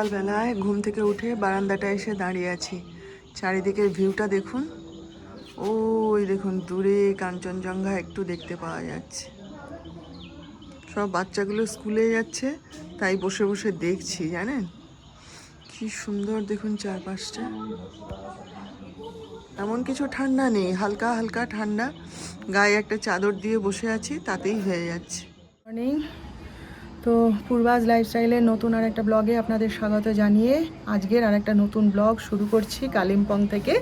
সকালবেলায় ঘুম থেকে উঠে বারান্দাটা এসে দাঁড়িয়ে আছি। চারিদিকের ভিউটা দেখুন। ওই দেখুন, দূরে কাঞ্চনজঙ্ঘা একটু দেখতে পাওয়া যাচ্ছে। সব বাচ্চাগুলো স্কুলে যাচ্ছে, তাই বসে বসে দেখছি, জানেন? কি সুন্দর দেখুন চারপাশটা। এমন কিছু ঠান্ডা নেই, হালকা হালকা ঠান্ডা। গায়ে একটা চাদর দিয়ে বসে আছি, তাতেই হয়ে যাচ্ছে। মর্নিং তো পূর্বাজ লাইফস্টাইলের নতুন আর একটা ব্লগে আপনাদের স্বাগত জানিয়ে আজকের আর একটা নতুন ব্লগ শুরু করছি কালিম্পং থেকে।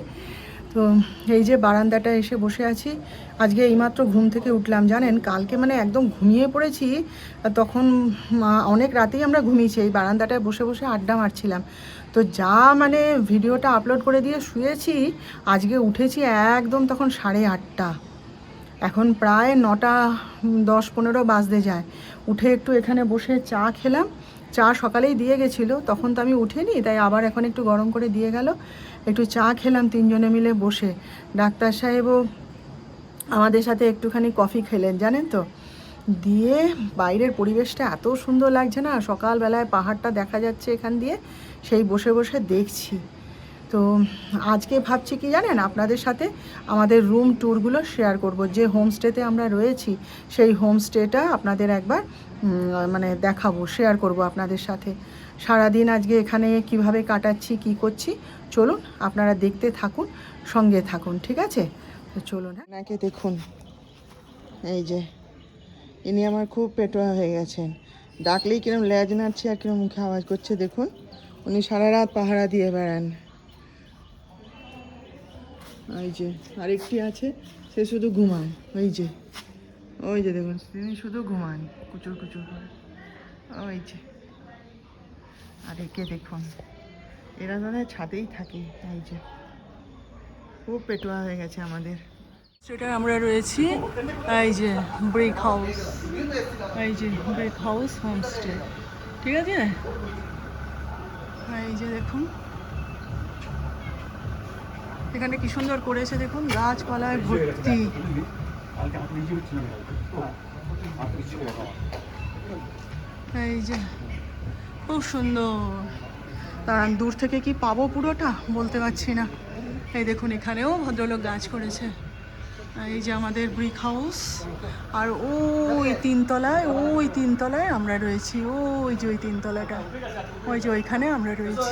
তো এই যে বারান্দাটা এসে বসে আছি, আজকে এইমাত্র ঘুম থেকে উঠলাম, জানেন? কালকে মানে একদম ঘুমিয়ে পড়েছি তখন অনেক রাতেই আমরা ঘুমিয়েছি, এই বারান্দাটায় বসে বসে আড্ডা মারছিলাম। তো যা মানে ভিডিওটা আপলোড করে দিয়ে শুয়েছি, আজকে উঠেছি একদম তখন সাড়ে আটটা। এখন প্রায় নটা, দশ, পনেরো বাজতে যায়। উঠে একটু এখানে বসে চা খেলাম। চা সকালেই দিয়ে গেছিল, তখন তো আমি উঠিনি, তাই আবার এখন একটু গরম করে দিয়ে গেল। একটু চা খেলাম তিনজনে মিলে বসে। ডাক্তার সাহেবও আমাদের সাথে একটুখানি কফি খেলেন, জানেন তো? দিয়ে বাইরের পরিবেশটা এত সুন্দর লাগছে না, সকালবেলায় পাহাড়টা দেখা যাচ্ছে এখান দিয়ে, সেই বসে বসে দেখছি। তো আজকে ভাবছি কি জানেন, আপনাদের সাথে আমাদের রুম ট্যুরগুলো শেয়ার করব। যে হোমস্টেতে আমরা রয়েছি, সেই হোমস্টেটা আপনাদের একবার মানে দেখাবো শেয়ার করব আপনাদের সাথে। সারাদিন আজকে এখানে কীভাবে কাটাচ্ছি, কি করছি, চলুন আপনারা দেখতে থাকুন, সঙ্গে থাকুন, ঠিক আছে? তো চলুন নাকে দেখুন, এই যে, ইনি আমার খুব পেটোয়া হয়ে গেছেন। ডাকলেই কিরম লেজ নাড়ছে আর কিরম মুখে আওয়াজ করছে, দেখুন। উনি সারা রাত পাহারা দিয়ে বেড়ান। ওই যে, আরেকটি আছে, সে শুধু ঘুমায়। ওই যে ওই যে দেখুন, তিনি শুধু ঘুমান কুচুর কুচুর করে। ওই যে, আর একে দেখুন, এরা দাদা ছাদেই থাকে, এই যে। খুব পেটোয়া হয়ে গেছে আমাদের। সেটা আমরা রয়েছি, এই যে ব্রিক হাউস এই যে ব্রিক হাউস হোমস্টে ঠিক আছে? এই যে দেখুন এখানে কি সুন্দর করেছে দেখুন, গাছপালায় ভর্তি। এই যে, খুব সুন্দর। দাঁড়ান দূর থেকে কি পাবো পুরোটা? বলতে পারছি না। এই দেখুন, এখানেও ভদ্রলোক গাছ করেছে। এই যে আমাদের ব্রিক হাউস আর ওই তিনতলায় ওই তিনতলায় আমরা রয়েছি। ওই যে ওই তিনতলাটা। ওই যে ওইখানে আমরা রয়েছি।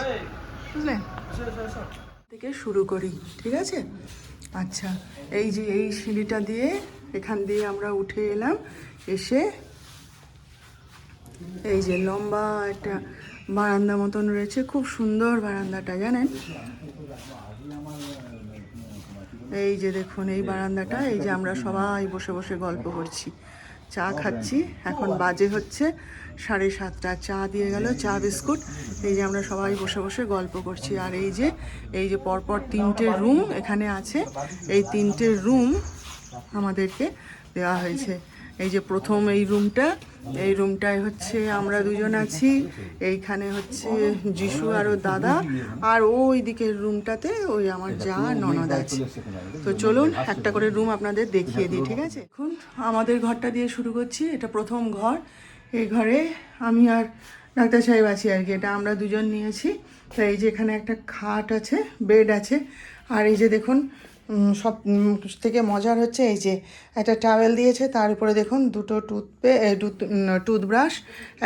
বুঝলেন? থেকে শুরু করি, ঠিক আছে? আচ্ছা এই যে এই সিঁড়িটা দিয়ে এখান দিয়ে আমরা উঠে এলাম, এসে এই যে লম্বা একটা বারান্দা মতন রয়েছে, খুব সুন্দর বারান্দাটা, জানেন? এই যে দেখুন, এই বারান্দাটা, এই যে আমরা সবাই বসে বসে গল্প করছি। চা খাচ্ছি। এখন বাজে হচ্ছে সাড়ে সাতটা। চা দিয়ে গেল চা বিস্কুট। এই যে আমরা সবাই বসে বসে গল্প করছি। আর এই যে এই যে পরপর তিনটে রুম এখানে আছে। এই তিনটে রুম আমাদেরকে দেওয়া হয়েছে। এই যে প্রথম এই রুমটা, এই রুমটায় হচ্ছে আমরা দুজন আছি। এইখানে হচ্ছে যিশু আর ওর দাদা। আর ওই দিকের রুমটাতে ওই আমার যা ননদ আছে। তো চলুন একটা করে রুম আপনাদের দেখিয়ে দিই, ঠিক আছে? এখন আমাদের ঘরটা দিয়ে শুরু করছি, এটা প্রথম ঘর। এই ঘরে আমি আর ডাক্তার সাহেব আছি আর কি, এটা আমরা দুজন নিয়েছি। তো এই যে এখানে একটা খাট আছে, বেড আছে। আর এই যে দেখুন সব থেকে মজার হচ্ছে এই যে একটা টাওয়েল দিয়েছে, তার উপরে দেখুন দুটো টুথপে টুথব্রাশ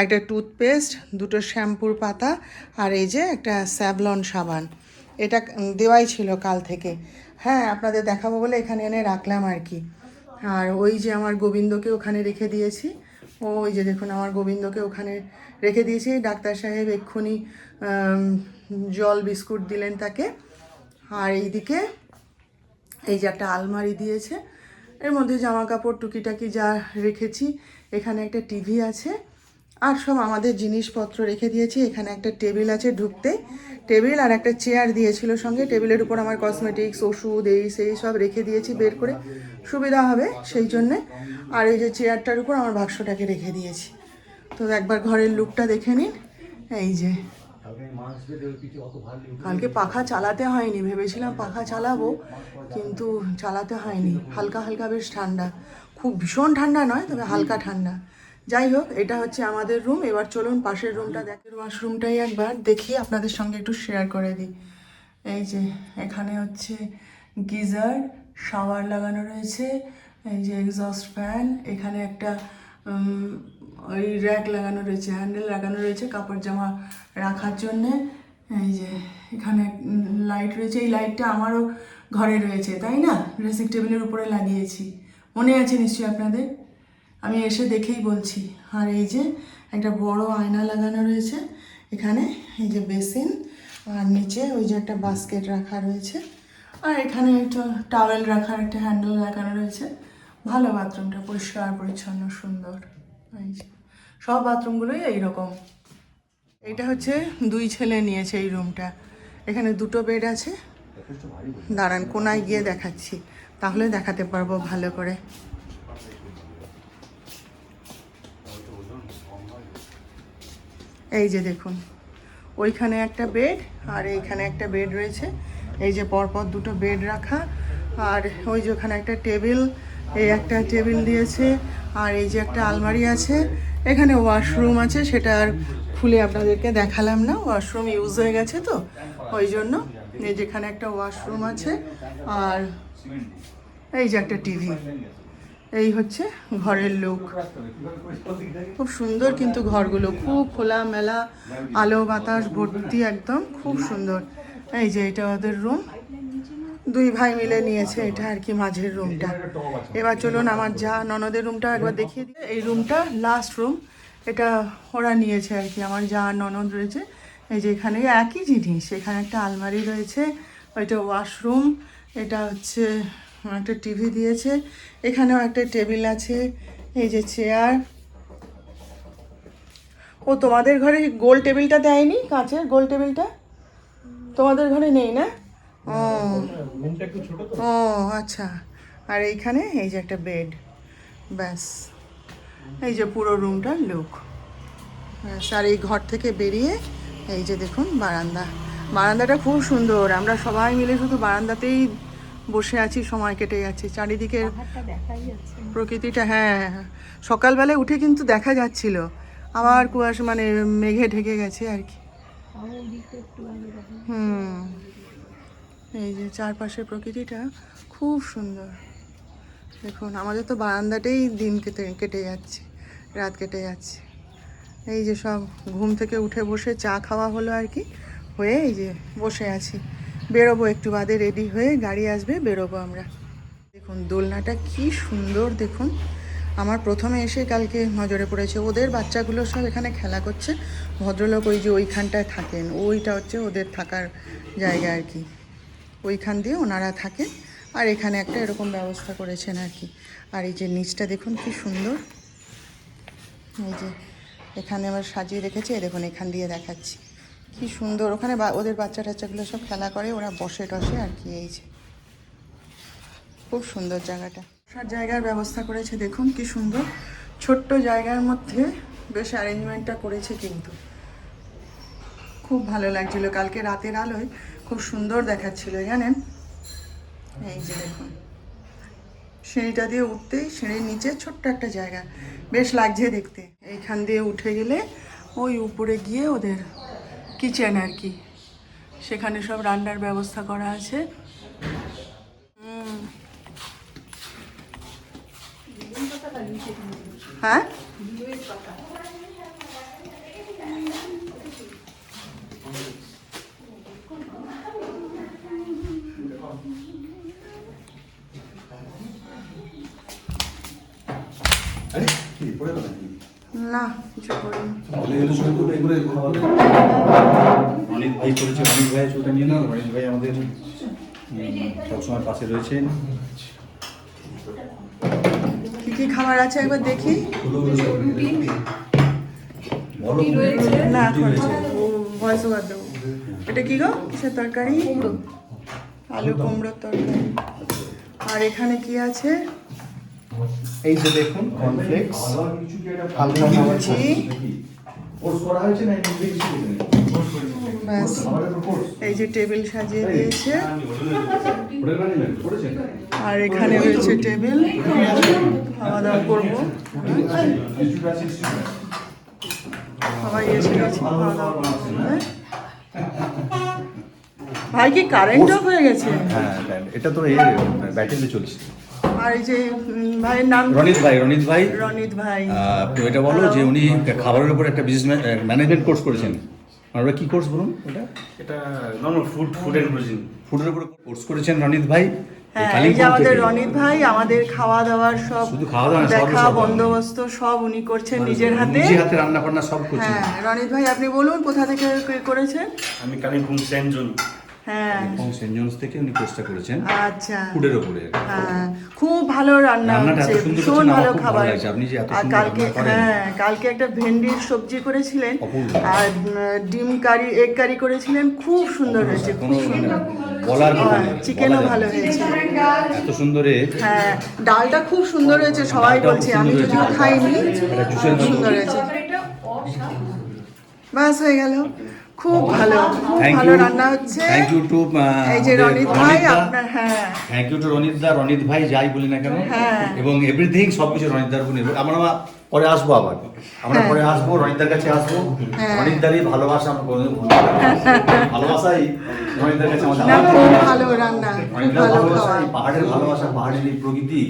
একটা টুথপেস্ট দুটো শ্যাম্পুর পাতা আর এই যে একটা স্যাভলন সাবান। এটা দেওয়াই ছিল কাল থেকে। হ্যাঁ আপনাদের দেখাবো বলে এখানে এনে রাখলাম আর কি। আর ওই যে আমার গোবিন্দকে ওখানে রেখে দিয়েছি। ওই যে দেখুন আমার গোবিন্দকে ওখানে রেখে দিয়েছি। ডাক্তার সাহেব এক্ষুনি জল, বিস্কুট দিলেন তাকে। আর এইদিকে এই যে একটা আলমারি দিয়েছে। এর মধ্যে জামা কাপড় টুকিটাকি যা রেখেছি, এখানে একটা টিভি আছে, আর সব আমাদের জিনিসপত্র রেখে দিয়েছি। এখানে একটা টেবিল আছে ঢুকতে। টেবিল আর একটা চেয়ার দিয়েছিল সঙ্গে। টেবিলের উপর আমার কসমেটিক্স, ওষুধ, এই সেই সব রেখে দিয়েছি বের করে। সুবিধা হবে সেই জন্যে। আর এই যে চেয়ারটার উপর আমার বাক্সটাকে রেখে দিয়েছি। তো একবার ঘরের লুকটা দেখে নিন। এই যে। কালকে পাখা চালাতে হয়নি, ভেবেছিলাম পাখা চালাবো, কিন্তু চালাতে হয়নি। হালকা হালকা বেশ ঠান্ডা। খুব ভীষণ ঠান্ডা নয়, তবে হালকা ঠান্ডা। যাই হোক, এটা হচ্ছে আমাদের রুম। এবার চলুন পাশের রুমটা দেখেন ওয়াশরুমটাই একবার দেখি, আপনাদের সঙ্গে একটু শেয়ার করে দিই। এই যে, এখানে হচ্ছে গিজার, শাওয়ার লাগানো রয়েছে। এই যে এক্সস্ট ফ্যান এখানে একটা ওই র্যাক লাগানো রয়েছে হ্যান্ডেল লাগানো রয়েছে, কাপড় জামা রাখার জন্যে। এই যে, এখানে লাইট রয়েছে, এই লাইটটা আমারও ঘরে রয়েছে, তাই না? ড্রেসিং টেবিলের উপরে লাগিয়েছি। মনে আছে নিশ্চয়ই আপনাদের? আমি এসে দেখেই বলছি। আর এই যে, একটা বড় আয়না লাগানো রয়েছে, এখানে এই যে বেসিন আর নিচে ওই যে একটা বাস্কেট রাখা রয়েছে, আর এখানে একটা টাওয়েল রাখার একটা হ্যান্ডেল লাগানো রয়েছে। ভালো বাথরুমটা পরিষ্কার, পরিচ্ছন্ন, সুন্দর। সব বাথরুমগুলোই এইরকম। এটা হচ্ছে দুই ছেলে নিয়েছে এই রুমটা। এখানে দুটো বেড আছে। দাঁড়ান, কোনায় গিয়ে দেখাচ্ছি। তাহলে দেখাতে পারব ভালো করে। এই যে দেখুন, ওইখানে একটা বেড আর এইখানে একটা বেড রয়েছে। এই যে পরপর দুটো বেড রাখা। আর ওই যে ওখানে একটা টেবিল, এই একটা টেবিল দিয়েছে। আর এই যে একটা আলমারি আছে, এখানে ওয়াশরুম আছে, সেটা আর খুলে আপনাদেরকে দেখালাম না ওয়াশরুম ইউজ হয়ে গেছে তো, ওই জন্য। এই যেখানে একটা ওয়াশরুম আছে, আর এই যে একটা টিভি এই হচ্ছে ঘরের লোক খুব সুন্দর কিন্তু ঘরগুলো, খুব খোলা মেলা আলো বাতাস ভর্তি একদম, খুব সুন্দর। এই যে এটা ওদের রুম দুই ভাই মিলে নিয়েছে এটা আর কি মাঝের রুমটা এবার চলুন আমার যা ননদের রুমটা একবার দেখিয়ে দিই। এই রুমটা লাস্ট রুম এটা ওরা নিয়েছে আর কি, আমার যা ননদ রয়েছে। এই যে এখানে একই জিনিস, এখানে একটা আলমারি রয়েছে, ওইটা ওয়াশরুম এটা হচ্ছে একটা টিভি দিয়েছে, এখানেও একটা টেবিল আছে, এই যে চেয়ার ও, তোমাদের ঘরে গোল টেবিলটা দেয়নি? কাঁচের গোল টেবিলটা তোমাদের ঘরে নেই না? ও। ও আচ্ছা। আর এইখানে এই যে একটা বেড। ব্যাস। এই যে পুরো রুমটার লুক। ব্যাস আর এই ঘর থেকে বেরিয়ে এই যে দেখুন বারান্দা। বারান্দাটা খুব সুন্দর। আমরা সবাই মিলে শুধু বারান্দাতেই বসে আছি সময় কেটে যাচ্ছে। চারিদিকে প্রকৃতিটা হ্যাঁ হ্যাঁ। সকালবেলায় উঠে কিন্তু দেখা যাচ্ছিল। আবার কুয়াশা মানে মেঘে ঢেকে গেছে আর কি। হুম। এই যে চারপাশের প্রকৃতিটা খুব সুন্দর। দেখুন, আমাদের তো বারান্দাতেই দিন কেটে কেটে যাচ্ছে, রাত কেটে যাচ্ছে। এই যে সব ঘুম থেকে উঠে বসে চা খাওয়া হলো আর কি, হয়ে এই যে বসে আছি। বেরোবো একটু বাদে রেডি হয়ে গাড়ি আসবে, বেরোবো আমরা। দেখুন, দোলনাটা কি সুন্দর, দেখুন। আমার প্রথমে এসে কালকে নজরে পড়েছে, ওদের বাচ্চাগুলো সব এখানে খেলা করছে। ভদ্রলোক ওই যে ওইখানটায় থাকেন, ওইটা হচ্ছে ওদের থাকার জায়গা আর কি। ওইখান দিয়ে ওনারা থাকেন। আর এখানে একটা এরকম ব্যবস্থা করেছেন আর কি। আর এই যে নিচটা দেখুন কি সুন্দর। এই যে এখানে আবার সাজিয়ে রেখেছে দেখুন এখান দিয়ে দেখাচ্ছি। কি সুন্দর, ওখানে ওদের বাচ্চা টাচ্চাগুলো সব খেলা করে, ওরা বসে টসে আর কি, এই যে। খুব সুন্দর জায়গাটা। বসার জায়গার ব্যবস্থা করেছে, দেখুন কি সুন্দর। ছোট্ট জায়গার মধ্যে বেশ অ্যারেঞ্জমেন্টটা করেছে কিন্তু। খুব ভালো লাগছিল, কালকে রাতের আলোয় খুব সুন্দর দেখাচ্ছিল, জানেন? এই যে দেখুন। সিঁড়িটা দিয়ে উঠতেই সিঁড়ির নিচে ছোট্ট একটা জায়গা। বেশ লাগছে দেখতে। এইখান দিয়ে উঠে গেলে ওই উপরে গিয়ে ওদের কিচেন আর কি। সেখানে সব রান্নার ব্যবস্থা করা আছে। হ্যাঁ? অনিল ভাই করেছে অনিল ভাই আছে ওটা নিয়ে অনিল ভাই আমাদের সবসময় পাশে রয়েছেন। কি কি খাবার আছে একবার দেখি? না এখন ভয়েস ওভার দেবো। এটা কি গো? কিসের তরকারি? আলু কুমড়োর তরকারি। আর এখানে কি আছে? এই যে দেখুন কর্নফ্লেক্স হালকা লুচি ওর করা হয়েছে না এমনি কিছু ব্যাস এই যে টেবিল সাজিয়ে দিয়েছে। আর এখানে রয়েছে টেবিল। খাওয়া দাওয়া করব সবাই এসে গেছে খাওয়া দাওয়া হ্যাঁ? ভাই কি কারেন্ট অফ হয়ে গেছে? হ্যাঁ এটা তো এই ব্যাটারিতে চলছে। আর এই যে ভাইয়ের নাম? রনিত ভাই রনিত ভাই। রনিত ভাই। তো এটা বলো যে উনি খাবারের উপর একটা বিজনেস ম্যানেজমেন্ট কোর্স করেছেন। ওটা কি কোর্স বলুন এটা? এটা normal food food and cuisine ফুডের উপর কোর্স করেছেন রনিত ভাই। হ্যাঁ এই যে আমাদের। রনিত ভাই আমাদের খাওয়া দাওয়ার সব শুধু খাওয়া দাওয়া দেখা সব। বন্দোবস্ত সব উনি করছেন নিজের হাতে। নিজে হাতে রান্না বান্না সব করছেন। হ্যাঁ রনিত ভাই আপনি বলুন কোথা থেকে করেছেন? আমি কালিম্পং সেন্ট জোন হ্যাঁ। সেন্ট জোন্স থেকে উনি কোর্সটা করেছেন। আচ্ছা। ফুডের উপরে হ্যাঁ। খুব ভালো রান্না হচ্ছে। ভীষণ ভালো খাবার। আপনি যে এত আর সুন্দর কালকে হ্যাঁ কালকে একটা ভেন্ডির সবজি করেছিলেন। আর ডিম কারি এগ কারি করেছিলেন। খুব সুন্দর হয়েছে। খুব সুন্দর। বলার কথা হ্যাঁ, চিকেনও ভালো হয়েছে। এত সুন্দর হ্যাঁ ডালটা খুব সুন্দর হয়েছে সবাই বলছে। আমি সুন্দর যদিও খাইনি। খুব সুন্দর হয়েছে। বাস হয়ে গেল। খুব ভালো খুব থ্যাংক ভালো ইউ রান্না হচ্ছে। থ্যাংক ইউ টু এই যে রনিত ভাই আপনার হ্যাঁ। থ্যাংক ইউ টু রনিত দা রনিত ভাই যাই বলি না কেন হ্যাঁ। এবং এভরিথিং সব কিছু রনিত দার উপর নির্ভর। আমরা পরে আসব আবার। আমরা হ্যাঁ। পরে আসব রনিতার কাছে আসব। হ্যাঁ। রনিত দারই ভালোবাসা আমরা কোনোদিন ভুলতে। ভালোবাসাই রনিতার কাছে আমাদের ভালো রান্না ভালো ভালোবাসা পাহাড়ের ভালোবাসা পাহাড়ের এই প্রকৃতি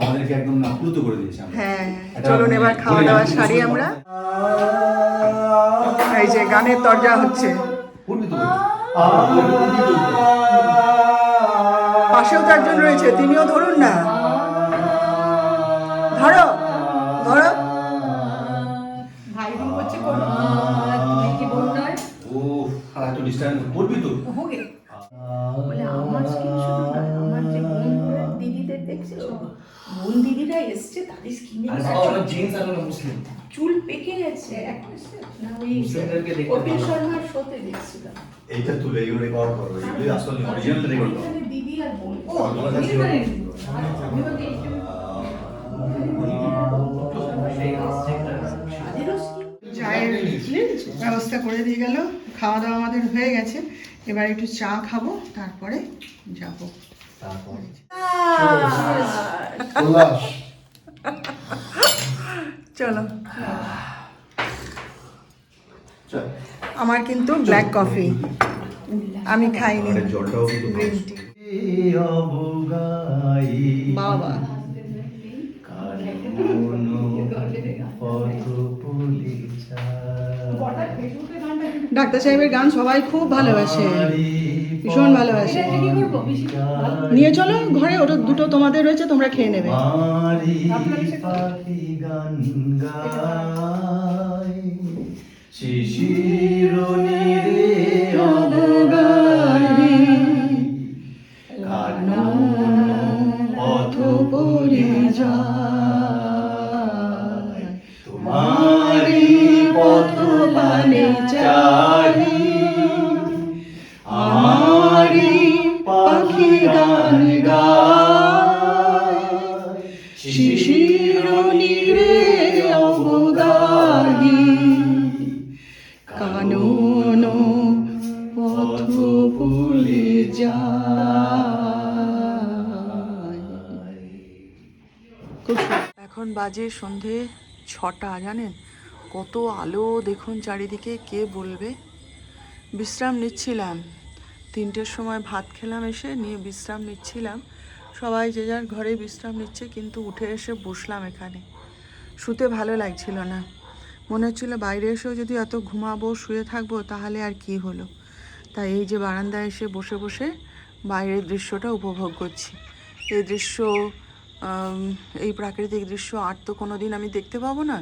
আমাদেরকে একদম আপ্লুত করে দিয়েছে। হ্যাঁ। চলুন এবার খাওয়া দাওয়া সারি আমরা। না। এই যে গানের তরজা হচ্ছে। পাশেও তো একজন রয়েছে তিনিও ধরুন না। ধরো ধরো। দিদিদের বোন দিদিরা এসছে তাদের স্কিনে চুল পেকে গেছে না ওই কপিল শর্মার শোতে দেখছিলাম। এইটা তুলে এগুলো রেকর্ড করো এগুলো আসলে অরিজিনাল রেকর্ড করো। দিদি আর বোন ও আমার কাছে ছিল। তাদেরও skin চায়ের ব্যবস্থা করে দিয়ে গেল। খাওয়া দাওয়া আমাদের হয়ে গেছে। এবার একটু চা খাব তারপরে যাব। চলো। আমার কিন্তু ব্ল্যাক কফি আমি খাইনি। গ্রিন টি বাবা। ডাক্তার সাহেবের গান সবাই খুব ভালোবাসে। ভীষণ ভালোবাসে। নিয়ে চলো ঘরে ওটা দুটো তোমাদের রয়েছে তোমরা খেয়ে নেবে। শিশির নীরে অবগাহী পথ তোমারি পথ পানে চাহি বাজে সন্ধে ছটা, জানেন? কত আলো দেখুন চারিদিকে, কে বলবে? বিশ্রাম নিচ্ছিলাম। তিনটের সময় ভাত খেলাম এসে, নিয়ে বিশ্রাম নিচ্ছিলাম। সবাই যে যার ঘরে বিশ্রাম নিচ্ছে, কিন্তু উঠে এসে বসলাম এখানে। শুতে ভালো লাগছিল না। মনে হচ্ছিল বাইরে এসেও যদি এত ঘুমাবো, শুয়ে থাকব, তাহলে আর কি হলো? তাই এই যে বারান্দায় এসে বসে বসে বাইরের দৃশ্যটা উপভোগ করছি। এই দৃশ্য এই প্রাকৃতিক দৃশ্য আর তো কোনো দিন আমি দেখতে পাবো না।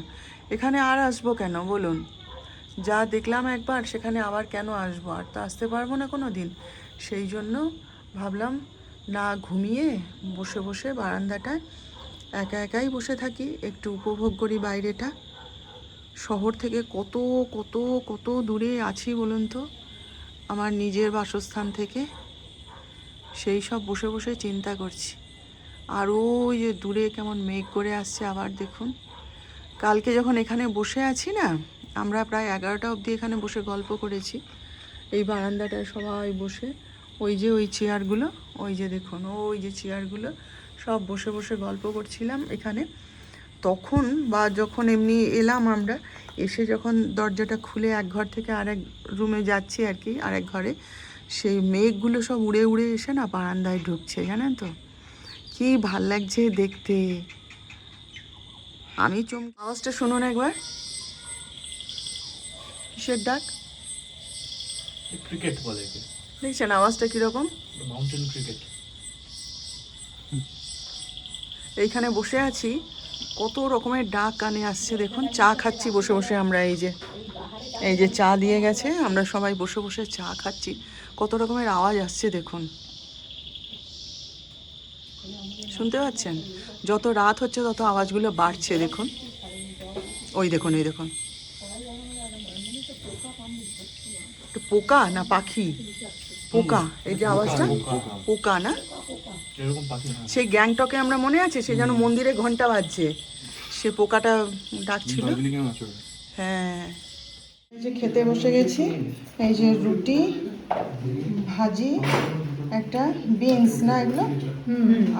এখানে আর আসব কেন, বলুন? যা দেখলাম একবার, সেখানে আবার কেন আসব? আর তো আসতে পারব না কোনো দিন সেই জন্য ভাবলাম, না ঘুমিয়ে বসে বসে বারান্দাটায় একা একাই বসে থাকি, একটু উপভোগ করি বাইরেটা। শহর থেকে কত কত কত দূরে আছি বলুন তো? আমার নিজের বাসস্থান থেকে সেই সব বসে বসে চিন্তা করছি। আর ওই যে দূরে কেমন মেঘ করে আসছে আবার দেখুন। কালকে যখন এখানে বসে আছি না, আমরা প্রায় এগারোটা অবধি এখানে বসে গল্প করেছি। এই বারান্দাটায় সবাই বসে, ওই যে ওই চেয়ারগুলো, ওই যে দেখুন, ওই যে চেয়ারগুলো, সব বসে বসে গল্প করছিলাম এখানে। তখন বা যখন এমনি এলাম আমরা, এসে যখন দরজাটা খুলে এক ঘর থেকে আরেক রুমে যাচ্ছি আর কি, আরেক ঘরে, সেই মেঘগুলো সব উড়ে উড়ে এসে না বারান্দায় ঢুকছে, জানেন তো? কি ভালো লাগছে দেখতে। আমি চুম আওয়াজটা শুনুন একবার। কিসের ডাক? ক্রিকেট বলে দেখছেন আওয়াজটা কীরকম? মাউন্টেন ক্রিকেট এইখানে বসে আছি। কত রকমের ডাক কানে আসছে দেখুন। চা খাচ্ছি বসে বসে আমরা এই যে এই যে চা দিয়ে গেছে। আমরা সবাই বসে বসে চা খাচ্ছি। কত রকমের আওয়াজ আসছে দেখুন। শুনতে পাচ্ছেন? যত রাত হচ্ছে তত আওয়াজগুলো বাড়ছে দেখুন। ওই দেখুন ওই দেখুন। পোকা না পাখি? পোকা। এই যে আওয়াজটা? পোকা না? না। সেই গ্যাংটকে আমরা মনে আছে? সে যেন মন্দিরে ঘণ্টা বাজছে। সে পোকাটা ডাকছিল। হ্যাঁ। এই যে খেতে বসে গেছি। এই যে রুটি ভাজি। একটা বিনস না এগুলো?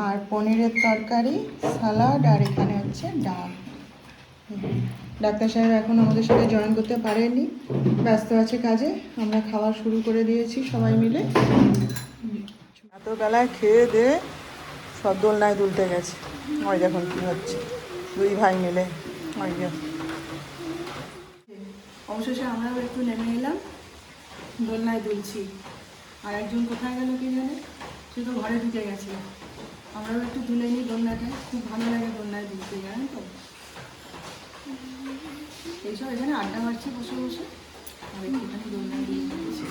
আর পনিরের তরকারি সালাড আর এখানে হচ্ছে ডাল। ডাক্তার সাহেব এখন আমাদের সাথে জয়েন করতে পারেনি। ব্যস্ত আছে কাজে আমরা খাওয়া শুরু করে দিয়েছি সবাই মিলে। রাতবেলায় খেয়ে দিয়ে সব দোলনায় দুলতে গেছে। ওই দেখুন কী হচ্ছে। দুই ভাই মিলে। ওই অবশেষে আমরাও একটু নেমে এলাম। দোলনায় দুলছি। আর একজন কোথায় গেল কে জানে? সে তো ঘরে ঢুকে গেছে। আমরাও একটু তুলে নিই দোলনাটায় খুব ভালো লাগে দোলনায় ঢুকতে, জানেন তো? এইসব এখানে আড্ডা মারছি বসে বসে। আর একটুখানি দোলনায় দিয়ে নিচ্ছি